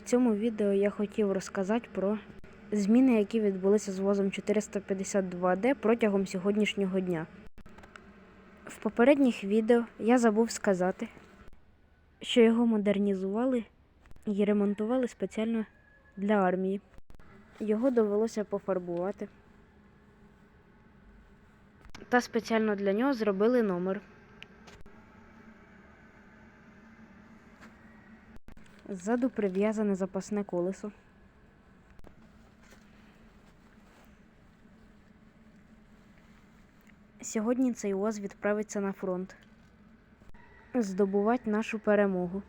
В цьому відео я хотів розказати про зміни, які відбулися з возом 452D протягом сьогоднішнього дня. В попередніх відео я забув сказати, що його модернізували і ремонтували спеціально для армії. Його довелося пофарбувати. Та спеціально для нього зробили номер. Ззаду прив'язане запасне колесо. Сьогодні цей УАЗ відправиться на фронт. Здобувати нашу перемогу.